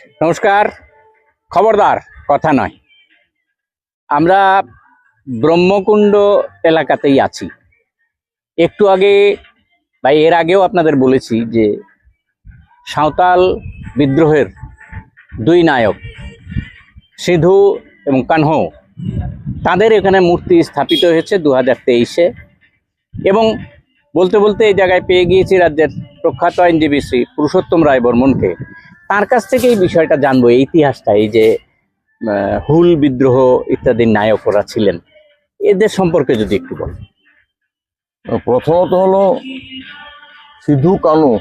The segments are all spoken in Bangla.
নমস্কার, খবরদার, কথা নয়। আমরা ব্রহ্মকুণ্ড এলাকাতেই আছি। একটু আগে, বা এর আগেও আপনাদের বলেছি যে, সাঁওতাল বিদ্রোহের দুই নায়ক, সিধু এবং কানহো, তাদের এখানে মূর্তি স্থাপিত হয়েছে দু হাজার তেইশে। এবং বলতে বলতে এই জায়গায় পেয়ে গিয়েছি রাজ্যের প্রখ্যাত আইনজীবী শ্রী পুরুষোত্তম রায় বর্মনকে। তার কাছ থেকে এই বিষয়টা জানব, এই ইতিহাসটা, এই যে হুল বিদ্রোহ ইত্যাদির নায়করা ছিলেন। এদের সম্পর্কে যদি একটু বলেন। প্রথমত হলো সিধু কানু,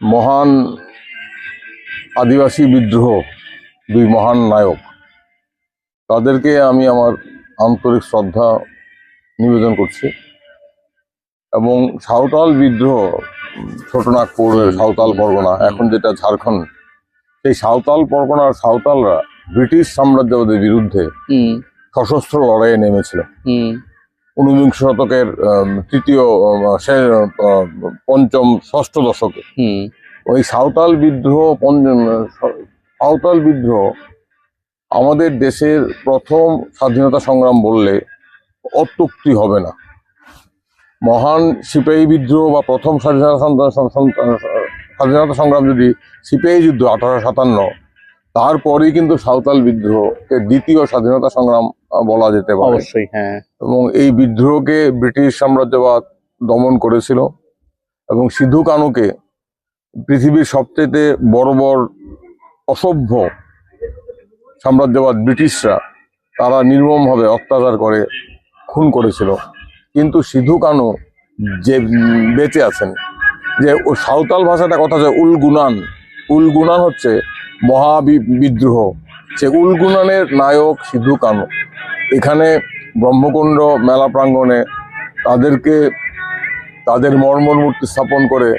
মহান আদিবাসী বিদ্রোহ, দুই মহান নায়ক। তাদেরকে আমি আমার আন্তরিক শ্রদ্ধা নিবেদন করছি। এবং সাঁওতাল বিদ্রোহ ছোটনাগপুর সাঁওতাল পরগনা এখন যেটা ঝাড়খণ্ড সেই সাঁওতাল পরগনার সাঁওতালরা ব্রিটিশ সাম্রাজ্যবাদের বিরুদ্ধে সশস্ত্র লড়াইয়ে নেমেছিল। ঊনবিংশ শতকের তৃতীয় পঞ্চম ষষ্ঠ দশকে। ওই সাঁওতাল বিদ্রোহ সাঁওতাল বিদ্রোহ আমাদের দেশের প্রথম স্বাধীনতা সংগ্রাম বললে অত্যুক্তি হবে না। মহান সিপাহী বিদ্রোহ বা প্রথম স্বাধীনতা স্বাধীনতা সংগ্রাম যদি সিপাহী যুদ্ধ আঠারোশো সাতান্ন তারপরেই কিন্তু সাঁওতাল বিদ্রোহকে দ্বিতীয় স্বাধীনতা সংগ্রাম বলা যেতে পারে। অবশ্যই হ্যাঁ। এবং এই বিদ্রোহকে ব্রিটিশ সাম্রাজ্যবাদ দমন করেছিল এবং সিধু কানুকে পৃথিবীর সবচেয়ে বড় বড় অসভ্য সাম্রাজ্যবাদ ব্রিটিশরা তারা নির্মমভাবে অত্যাচার করে খুন করেছিল। কিন্তু সিধু কানু যে বেঁচে আছেন যে ও সাঁওতাল ভাষাটা কথা হচ্ছে উলগুনান উলগুনান হচ্ছে মহা বি- বিদ্রোহ সে উলগুনানের নায়ক সিধু কানু। এখানে ব্রহ্মকুণ্ড মেলা প্রাঙ্গণে তাদেরকে তাদের মর্মর মূর্তি স্থাপন করে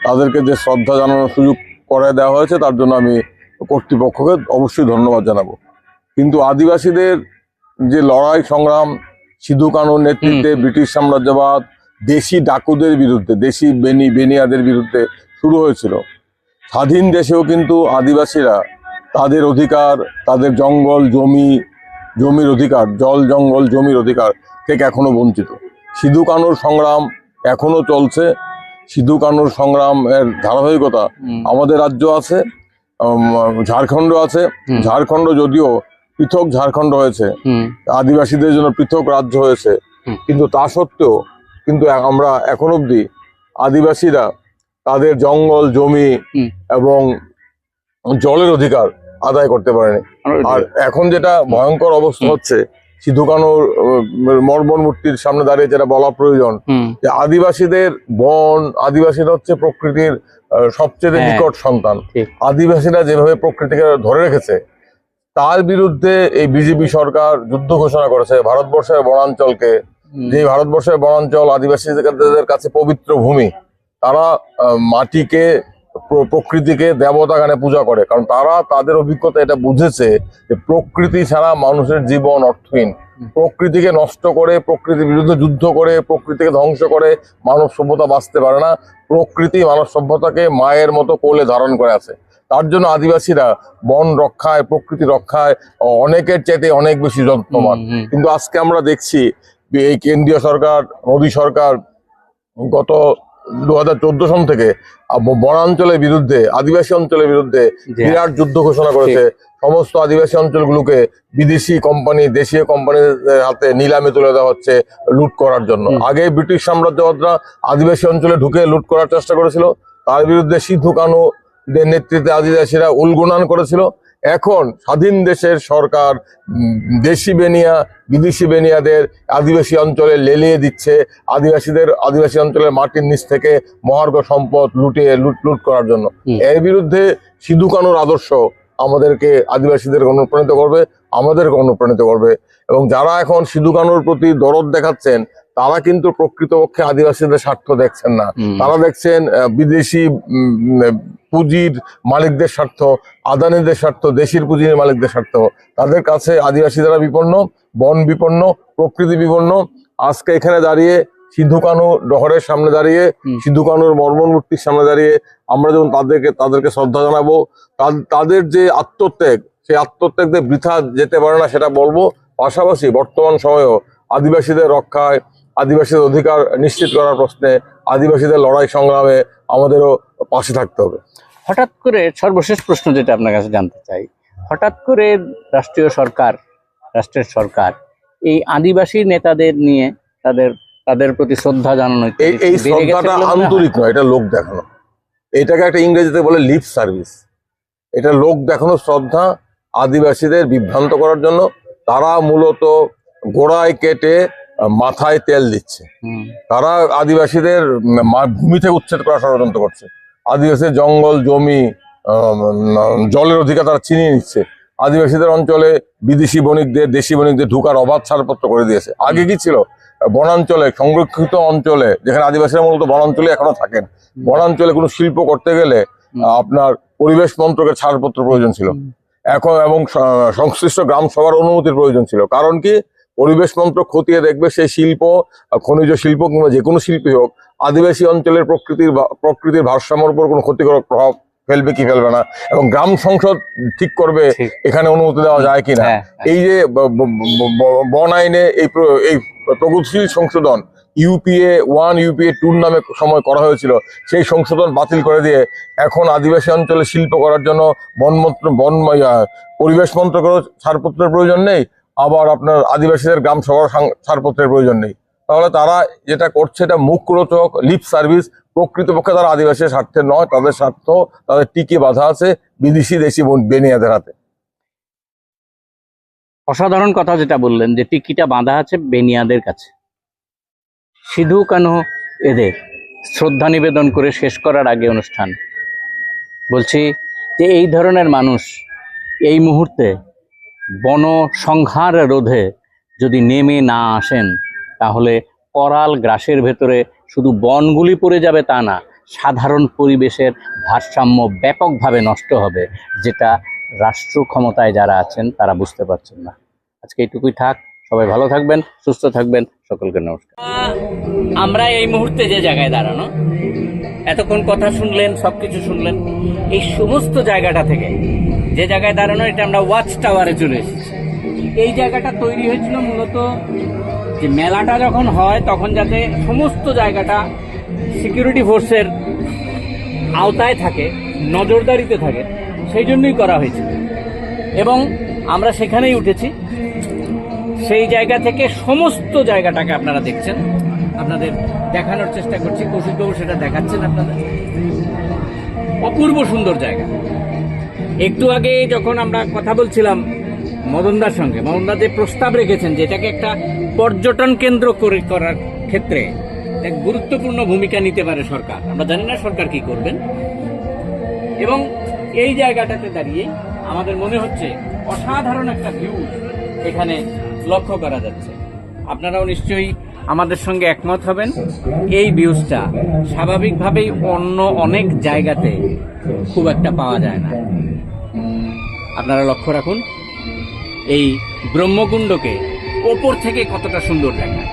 তাদেরকে যে শ্রদ্ধা জানানোর সুযোগ করে দেওয়া হয়েছে তার জন্য আমি কর্তৃপক্ষকে অবশ্যই ধন্যবাদ জানাব। কিন্তু আদিবাসীদের যে লড়াই সংগ্রাম সিধু কানুর নেতৃত্বে ব্রিটিশ সাম্রাজ্যবাদ দেশি ডাকুদের বিরুদ্ধে দেশি বেনি বেনিয়াদের বিরুদ্ধে শুরু হয়েছিল। স্বাধীন দেশেও কিন্তু আদিবাসীরা তাদের অধিকার তাদের জঙ্গল জমি জমির অধিকার জল জঙ্গল জমির অধিকার থেকে এখনও বঞ্চিত। সিধু কানুর সংগ্রাম এখনও চলছে। সিধু কানুর সংগ্রামের ধারাবাহিকতা আমাদের রাজ্য আছে ঝাড়খণ্ড আছে। ঝাড়খণ্ড যদিও পৃথক ঝাড়খণ্ড হয়েছে। আদিবাসীদের জন্য পৃথক রাজ্য হয়েছে। কিন্তু তা সত্ত্বেও কিন্তু আমরা এখন অবধি আদিবাসীরা তাদের জঙ্গল জমি এবং জলের অধিকার আদায় করতে পারেনি। আর এখন যেটা ভয়ঙ্কর অবস্থা হচ্ছে সিধু কানুর মর্মন মূর্তির সামনে দাঁড়িয়ে যেটা বলা প্রয়োজন যে আদিবাসীদের বন আদিবাসীরা হচ্ছে প্রকৃতির সবচেয়ে হ্যাঁ। নিকট সন্তান। আদিবাসীরা যেভাবে প্রকৃতিকে ধরে রেখেছে তার বিরুদ্ধে এই বিজেপি সরকার যুদ্ধ ঘোষণা করেছে ভারতবর্ষের বনাঞ্চলকে। যে ভারতবর্ষের বনাঞ্চল আদিবাসীদের কাছে পবিত্র ভূমি তারা মাটিকে প্রকৃতিকে দেবতা গানে পূজা করে। কারণ তারা তাদের অভিজ্ঞতা এটা বুঝেছে যে প্রকৃতি ছাড়া মানুষের জীবন অর্থহীন। প্রকৃতিকে নষ্ট করে প্রকৃতির বিরুদ্ধে যুদ্ধ করে প্রকৃতিকে ধ্বংস করে মানব সভ্যতা বাঁচতে পারে না। প্রকৃতি মানব সভ্যতাকে মায়ের মতো কোলে ধারণ করে আছে। তার জন্য আদিবাসীরা বন রক্ষায় প্রকৃতি রক্ষায় অনেকের চাইতে অনেক বেশি যত্নবান। কিন্তু আজকে আমরা দেখছি এই কেন্দ্রীয় সরকার মোদী সরকার গত দু হাজার চোদ্দ সন থেকে বনাঞ্চলের বিরুদ্ধে আদিবাসী অঞ্চলের বিরুদ্ধে বিরাট যুদ্ধ ঘোষণা করেছে। সমস্ত আদিবাসী অঞ্চলগুলোকে বিদেশি কোম্পানি দেশীয় কোম্পানির হাতে নিলামে তুলে দেওয়া হচ্ছে লুট করার জন্য। আগে ব্রিটিশ সাম্রাজ্যবাদরা আদিবাসী অঞ্চলে ঢুকে লুট করার চেষ্টা করেছিল। তার বিরুদ্ধে সিধু কানু নেতৃত্বে আদিবাসীরা উলগুনান করেছিল। এখন স্বাধীন দেশের সরকার দেশি বেনিয়া বিদেশি বেনিয়াদের আদিবাসী অঞ্চলে লেলিয়ে দিচ্ছে। আদিবাসীদের আদিবাসী অঞ্চলের মাটির নিচ থেকে মহার্ঘ সম্পদ লুটিয়ে লুট লুট করার জন্য। এর বিরুদ্ধে সিধু কানুর আদর্শ আমাদেরকে আদিবাসীদের অনুপ্রাণিত করবে আমাদেরকে অনুপ্রাণিত করবে। এবং যারা এখন সিধু কানুর প্রতি দরদ দেখাচ্ছেন তারা কিন্তু প্রকৃতপক্ষে আদিবাসীদের স্বার্থ দেখছেন না। তারা দেখছেন বিদেশি পুঁজির মালিকদের স্বার্থ আদানিদের স্বার্থ দেশের পুঁজির মালিকদের স্বার্থ। তাদের কাছে আদিবাসী যারা বিপন্ন বন বিপন্ন প্রকৃতি বিপন্ন। আজকে এখানে দাঁড়িয়ে সিধু কানু ডহরের সামনে দাঁড়িয়ে। সিধু কানুর মর্মন মূর্তির সামনে দাঁড়িয়ে আমরা যেমন তাদেরকে তাদেরকে শ্রদ্ধা জানাব তাদ- তাদের যে আত্মত্যাগ সেই আত্মত্যাগ বৃথা যেতে পারে না সেটা বলব। পাশাপাশি বর্তমান সময়েও আদিবাসীদের রক্ষায় আদিবাসীদের অধিকার নিশ্চিত করার প্রশ্নে আদিবাসীদের লড়াই সংগ্রামে আমাদেরও পাশে থাকতে হবে। হঠাৎ করে সর্বশেষ প্রশ্ন যেটা আপনার কাছে জানতে চাই হঠাৎ করে রাষ্ট্রীয় সরকার রাষ্ট্রের সরকার এই আদিবাসী নেতাদের নিয়ে তাদের তাদের প্রতি শ্রদ্ধা জানানো এই শ্রদ্ধাটা? আন্তরিক নয় এটা লোক দেখানো। এটাকে একটা ইংরেজিতে বলে লিপ সার্ভিস। এটা লোক দেখানো শ্রদ্ধা আদিবাসীদের বিভ্রান্ত করার জন্য। তারা মূলত গোড়ায় কেটে মাথায় তেল দিচ্ছে। তারা আদিবাসীদের ভূমি থেকে উচ্ছেদ করা ষড়যন্ত্র করছে। আদিবাসীদের জঙ্গল জমি জলের অধিকার তারা ছিনিয়ে নিচ্ছে। আদিবাসীদের অঞ্চলে বিদেশি বণিকদের দেশি বণিকদের ঢুকার অবাধ ছাড়পত্র করে দিয়েছে। আগে কি ছিল? বনাঞ্চলে সংরক্ষিত অঞ্চলে যেখানে আদিবাসীরা মূলত বনাঞ্চলে এখনও থাকেন বনাঞ্চলে কোনো শিল্প করতে গেলে আপনার পরিবেশ মন্ত্রকের ছাড়পত্র প্রয়োজন ছিল। এখন এবং সংশ্লিষ্ট গ্রাম সভার অনুমতির প্রয়োজন ছিল। কারণ কি? পরিবেশ মন্ত্রক খতিয়ে দেখবে সেই শিল্প খনিজ শিল্প কিংবা যে কোনো শিল্পী হোক আদিবাসী অঞ্চলের প্রকৃতির প্রকৃতির ভারসাম্যর উপর কোনো ক্ষতিকারক প্রভাব ফেলবে কি ফেলবে না? এবং গ্রাম সংসদ ঠিক করবে এখানে অনুমতি দেওয়া যায় কিনা? হ্যাঁ, হ্যাঁ। এই যে বন আইনে এই এই প্রগতিশীল সংশোধন ইউপিএ ওয়ান ইউপিএ টুর নামে সময় করা হয়েছিল সেই সংশোধন বাতিল করে দিয়ে এখন আদিবাসী অঞ্চলে শিল্প করার জন্য বনমন্ত্র বন পরিবেশ মন্ত্রকেরও ছাড়পত্রের প্রয়োজন নেই। আবার আপনার আদিবাসীদের গ্রাম সভার ছাড়পত্রের প্রয়োজন নেই। তাহলে তারা যেটা করছে এটা মুখরোচক, লিপ সার্ভিস, প্রকৃতপক্ষে তারা আদিবাসীর স্বার্থে নয়, তাদের স্বার্থ, তাদের টিকে বাধা আছে বিদেশি, দেশি বেনিয়াদের হাতে। অসাধারণ কথা যেটা বললেন যে টিকিটা বাঁধা আছে বেনিয়াদের কাছে। সিধু কানু এদের? শ্রদ্ধা নিবেদন করে শেষ করার আগে অনুষ্ঠান। বলছি যে এই ধরনের মানুষ এই মুহূর্তে বন সংহার রোধে যদি নেমে না আসেন, তাহলে করাল গ্রাসের ভেতরে শুধু বনগুলি পড়ে যাবে তা না, সাধারণ পরিবেশের ভারসাম্য ব্যাপকভাবে নষ্ট হবে, যেটা রাষ্ট্র ক্ষমতায় যারা আছেন তারা বুঝতে পারছেন না। আজকে এটুকুই থাক সবাই ভালো থাকবেন, সুস্থ থাকবেন, সকলকে নমস্কার। আমরা এই মুহূর্তে যে জায়গায় দাঁড়ানো, এতক্ষণ কথা শুনলেন, সবকিছু শুনলেন, এই সমস্ত জায়গাটা থেকে, যে জায়গায় দাঁড়ানো, এটা আমরা ওয়াচ টাওয়ারে চলে এসেছি। এই জায়গাটা তৈরি হয়েছিল মূলত যে মেলাটা যখন হয়, তখন যাতে সমস্ত জায়গাটা সিকিউরিটি ফোর্সের আওতায় থাকে, নজরদারিতে থাকে, সেই জন্যই করা হয়েছিল। এবং আমরা সেখানেই উঠেছি। সেই জায়গা থেকে সমস্ত জায়গাটাকে আপনারা দেখছেন। আপনাদের দেখানোর চেষ্টা করছি, কৌশিকবাবু সেটা দেখাচ্ছেন আপনাদের। অপূর্ব সুন্দর জায়গা। একটু আগে যখন আমরা কথা বলছিলাম মদনদার সঙ্গে, মদনদা যে প্রস্তাব রেখেছেন যে এটাকে একটা পর্যটন কেন্দ্র করে করার ক্ষেত্রে এক গুরুত্বপূর্ণ ভূমিকা নিতে পারে সরকার। আমরা জানি না সরকার কি করবেন। এবং এই জায়গাটাতে দাঁড়িয়ে আমাদের মনে হচ্ছে অসাধারণ একটা ভিউ এখানে লক্ষ্য করা যাচ্ছে। আপনারাও নিশ্চয়ই আমাদের সঙ্গে একমত হবেন। এই ভিউজটা স্বাভাবিকভাবেই অন্য অনেক জায়গাতে খুব একটা পাওয়া যায় না। আপনারা লক্ষ্য রাখুন, এই ব্রহ্মকুণ্ডকে ওপর থেকে কতটা সুন্দর দেখায়।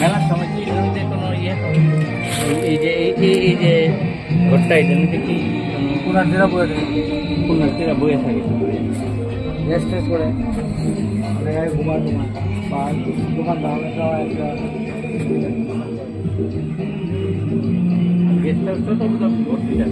মেলার সময় কোনো ইয়ে? এই- এই যে, এই, এই- এই যে ঘরটা কি পুনর্দিরা বয়ে থাকে? বয়ে থাকে। রেস্ট টেস্ট করে। ঘুমার দোকান একটা গেস্ট হাউসটা তো হসপিটাল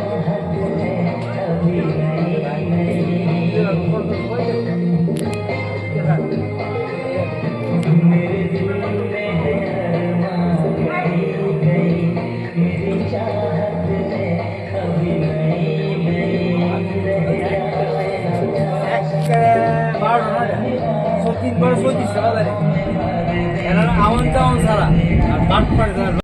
happy.